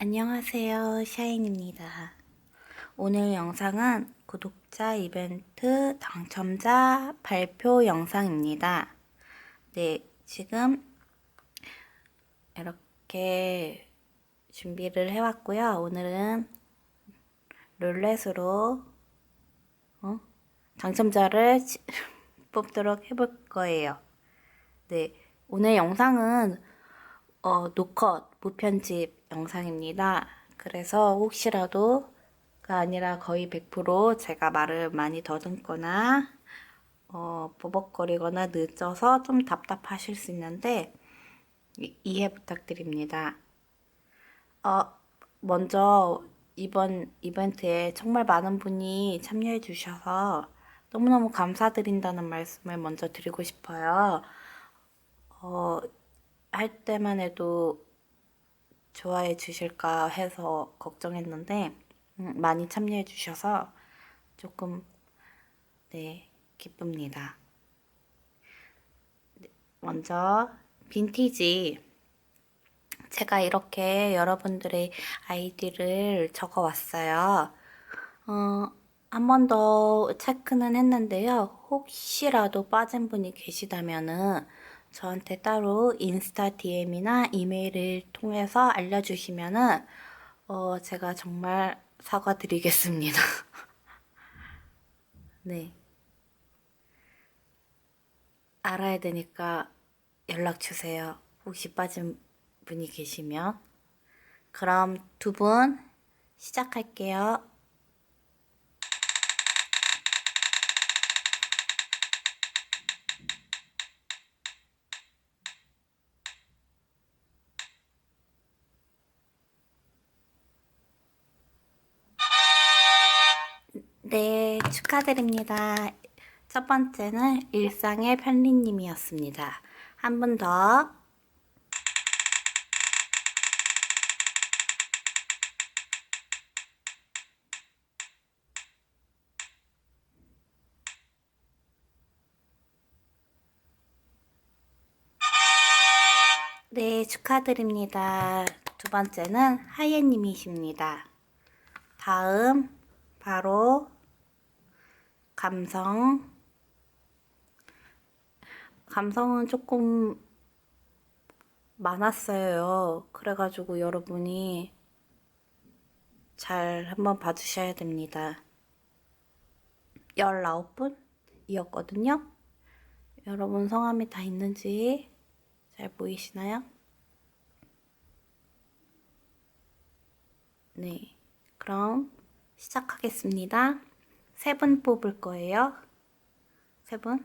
안녕하세요. 샤인입니다. 오늘 영상은 구독자 이벤트 당첨자 발표 영상입니다. 네, 지금 이렇게 준비를 해왔고요. 오늘은 룰렛으로 어? 당첨자를 치- 뽑도록 해볼 거예요. 네, 오늘 영상은 어, 노컷, 무편집 영상입니다. 그래서 혹시라도가 아니라 거의 100% 제가 말을 많이 더듬거나, 어, 버벅거리거나 늦어서 좀 답답하실 수 있는데, 이- 이해 부탁드립니다. 어, 먼저 이번 이벤트에 정말 많은 분이 참여해 주셔서 너무너무 감사드린다는 말씀을 먼저 드리고 싶어요. 어, 할 때만 해도 좋아해 주실까 해서 걱정했는데 음, 많이 참여해 주셔서 조금 네 기쁩니다. 네, 먼저 빈티지 제가 이렇게 여러분들의 아이디를 적어 왔어요. 어, 한 번 더 체크는 했는데요. 혹시라도 빠진 분이 계시다면은 저한테 따로 인스타 DM이나 이메일을 통해서 알려주시면은 어, 제가 정말 사과드리겠습니다. 네. 알아야 되니까 연락 주세요. 혹시 빠진 분이 계시면. 그럼 두 분 시작할게요. 네, 축하드립니다. 첫 번째는 일상의 편리님이었습니다. 한분 더. 네, 축하드립니다. 두 번째는 하예님이십니다. 다음, 바로, 감성. 감성은 조금 많았어요. 그래가지고 여러분이 잘 한번 봐주셔야 됩니다. 19분이었거든요. 여러분 성함이 다 있는지 잘 보이시나요? 네. 그럼 시작하겠습니다. 세 분 뽑을 거예요. 세 분.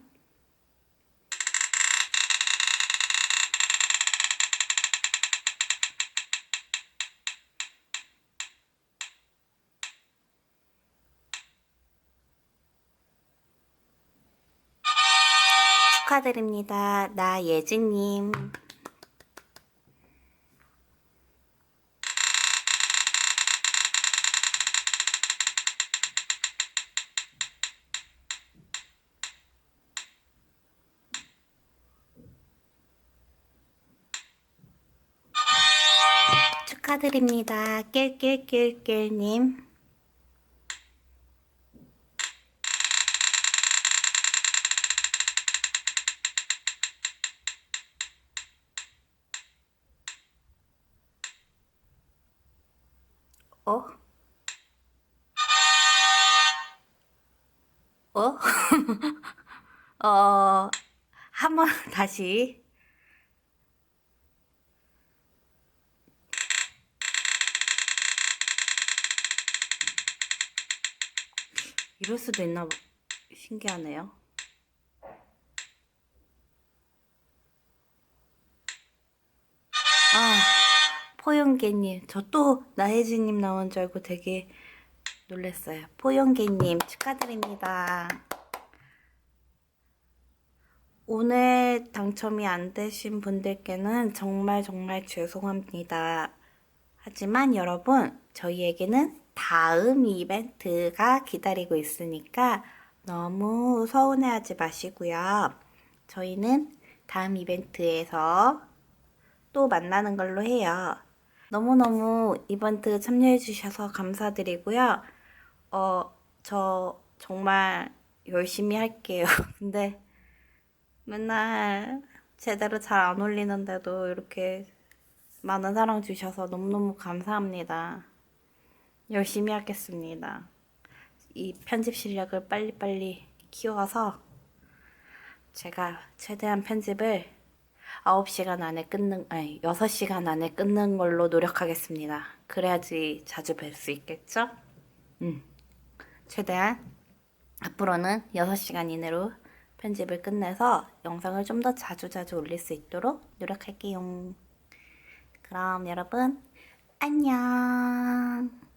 축하드립니다. 나 예진님. 축하드립니다. 낄낄낄낄님. 어? 어? 어, 한번 다시. 이럴 수도 있나 보- 신기하네요. 아, 포용개님. 저 또 나혜진님 나온 줄 알고 되게 놀랐어요. 포용개님 축하드립니다. 오늘 당첨이 안 되신 분들께는 정말 정말 죄송합니다. 하지만 여러분, 저희에게는 다음 이벤트가 기다리고 있으니까 너무 서운해하지 마시고요. 저희는 다음 이벤트에서 또 만나는 걸로 해요. 너무너무 이벤트 참여해주셔서 감사드리고요. 어, 저 정말 열심히 할게요. 근데 맨날 제대로 잘 안 올리는데도 이렇게 많은 사랑 주셔서 너무너무 감사합니다. 열심히 하겠습니다. 이 편집 실력을 빨리빨리 키워서 제가 최대한 편집을 9시간 안에 끊는, 아니, 6시간 안에 끊는 걸로 노력하겠습니다. 그래야지 자주 뵐 수 있겠죠? 음. 최대한 앞으로는 6시간 이내로 편집을 끝내서 영상을 좀 더 자주자주 올릴 수 있도록 노력할게요. 그럼 여러분, 안녕.